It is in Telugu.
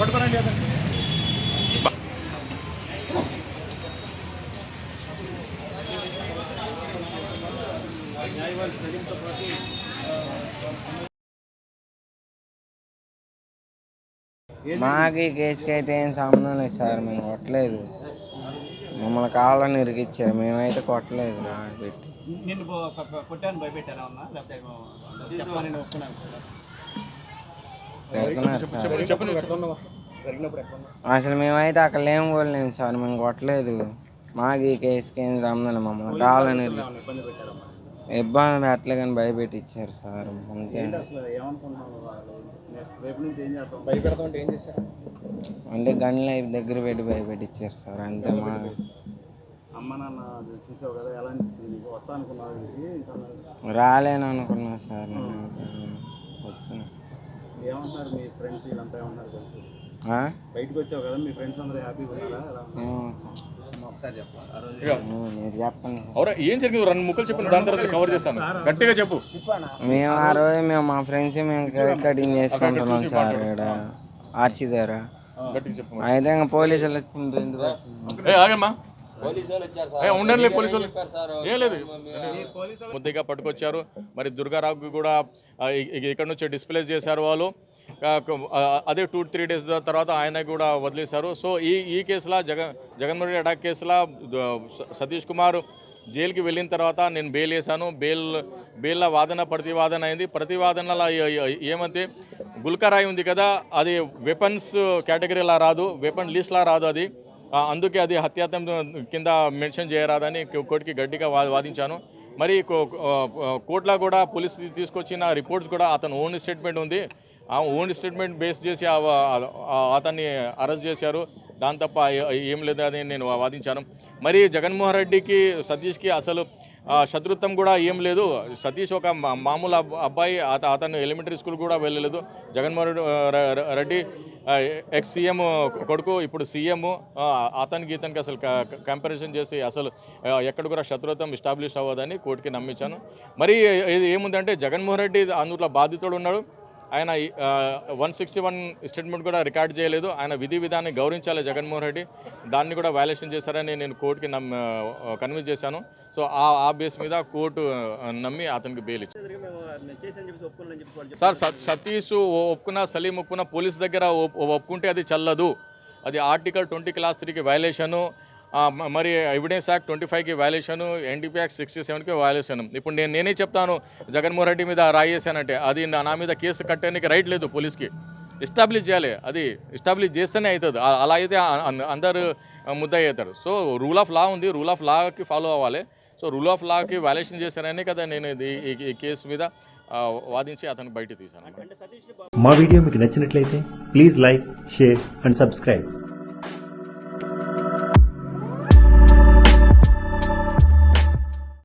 పట్టుకోరండి అతను. మాకు ఈ కేసుకి అయితే ఏం సంబంధం లేదు సార్ మేము కొట్టలేదు. మమ్మల్ని కావాలని ఇరికిచ్చారు మేమైతే కొట్టలేదు నాకు పెట్టి. నిన్ను కొట్టాను భయపెట్టారా లేకపోతే అసలు మేమైతే అక్కడ లేము కూడా లేము సార్ మేము కొట్టలేదు. మాకు ఈ కేసుకి ఏం లేదు. మమ్మల్ని కావాలని ఇబ్బంది పెట్టలే కానీ భయపెట్టిచ్చారు సార్ అంతే అంటే గన్లు అయి దగ్గర పెట్టి భయపెట్టిచ్చారు సార్ అంతే మా అమ్మ నాన్న అది చూసావు కదా ఎలా అనిపించింది నీకు? వస్తా అనుకున్నావు ఇంటికి ఇంకా రాలేను అనుకున్నా సార్ నేను ఏమంటున్నారు మీ ఫ్రెండ్స్ వీళ్ళంతా ఏమన్నారు ఆ? బయటకు వచ్చావు కదా మీ ఫ్రెండ్స్ అందరూ హ్యాపీగా చెప్పండి. ఏం జరిగింది? రెండు ముక్కలు చెప్పిన దాని తర్వాత కవర్ చేస్తాను గట్టిగా చెప్పు. మేము ఆ రోజు మేము మా ఫ్రెండ్స్ మేము కేక్ కటింగ్ చేసుకుంటున్నాం సార్ ఇక్కడ ఆర్చి దగ్గర. గట్టిగా చెప్పు. అయితే ఇంకా పోలీసులు ఆగమ్మా. ఉండండి పోలీసు వాళ్ళు ఏం లేదు. ముద్దిగా పట్టుకొచ్చారు. మరి దుర్గారావుకి కూడా ఇక్కడ నుంచి డిస్ప్లేస్ చేశారు వాళ్ళు. అదే టూ త్రీ డేస్ తర్వాత ఆయన కూడా వదిలేశారు. సో ఈ ఈ కేసులో జగన్ జగన్మోహన్ రెడ్డి అటాక్ కేసులో సతీష్ కుమార్ జైలుకి వెళ్ళిన తర్వాత నేను బెయిల్ వేశాను బెయిల్ బెయిల్లో వాదన ప్రతివాదన అయింది. ప్రతివాదనలో ఏమంటే గుల్కరాయి ఉంది కదా అది వెపన్స్ కేటగిరీలా రాదు. వెపన్ లిస్ట్లా రాదు అది. అందుకే అది హత్యాతం కింద మెన్షన్ చేయరాదని కోర్టుకి గట్టిగా వా వాదించాను. మరి కో- కోర్టులో కూడా పోలీస్ తీసుకొచ్చిన రిపోర్ట్స్ కూడా అతను ఓన్ స్టేట్మెంట్ ఉంది. ఆ ఓన్ స్టేట్మెంట్ బేస్ చేసి ఆ- అతన్ని అరెస్ట్ చేశారు. దాని తప్ప ఏం లేదు అని నేను వాదించాను. మరి జగన్మోహన్ రెడ్డికి సతీష్కి అసలు శత్రుత్వం కూడా ఏం లేదు. సతీష్ ఒక మామూలు అబ్బాయి అతను ఎలిమెంటరీ స్కూల్ కూడా వెళ్ళలేదు. జగన్మోహన్ రెడ్డి రెడ్డి ఎక్స్ సీఎం కొడుకు ఇప్పుడు సీఎం అతనికి ఇతనికి అసలు కంపారిజన్ చేసి అసలు ఎక్కడ కూడా శత్రుత్వం ఎస్టాబ్లిష్ అవ్వదని కోర్టుకి నమ్మించాను. మరి ఇది ఏముందంటే జగన్మోహన్ రెడ్డి అందులో బాధితుడు ఉన్నాడు. ఆయన వన్ సిక్స్టీ వన్ స్టేట్మెంట్ కూడా రికార్డ్ చేయలేదు. ఆయన విధి విధాన్ని గౌరవించాలి జగన్మోహన్ రెడ్డి. దాన్ని కూడా వైలేషన్ చేశారని నేను కోర్టుకి నమ్ కన్విన్స్ చేశాను. సో ఆ ఆ బేస్ మీద కోర్టు నమ్మి అతనికి బెయిల్ ఇచ్చింది సార్ సతీష్ ఓ- సలీం ఒప్పుకున్నా పోలీస్ దగ్గర ఒప్పుకుంటే అది చల్లదు. అది ఆర్టికల్ ట్వంటీ క్లాస్ త్రీకి వైలేషను మరి ఎవిడెన్స్ యాక్ట్ ట్వంటీ ఫైవ్కి వైలేషను ఎన్డీపీ యాక్ట్ సిక్స్టీ సెవెన్కి వైలేషన్ ఇప్పుడు నేను నేనే చెప్తాను జగన్మోహన్ రెడ్డి మీద రాయేసానంటే అది నా నా మీద కేసు కట్టడానికి రైట్ లేదు పోలీస్కి. ఎస్టాబ్లిష్ చేయాలి అది ఎస్టాబ్లిష్ చేస్తేనే అవుతుంది అలా అయితే అందరు ముద్ద అవుతారు సో రూల్ ఆఫ్ లా ఉంది రూల్ ఆఫ్ లాకి ఫాలో అవ్వాలి. సో రూల్ ఆఫ్ లాకి వైలేషన్ చేశారనే కదా నేను ఇది ఈ కేసు మీద వాదించి అతను బయట తీశాను. మా వీడియో మీకు నచ్చినట్లయితే please like share and subscribe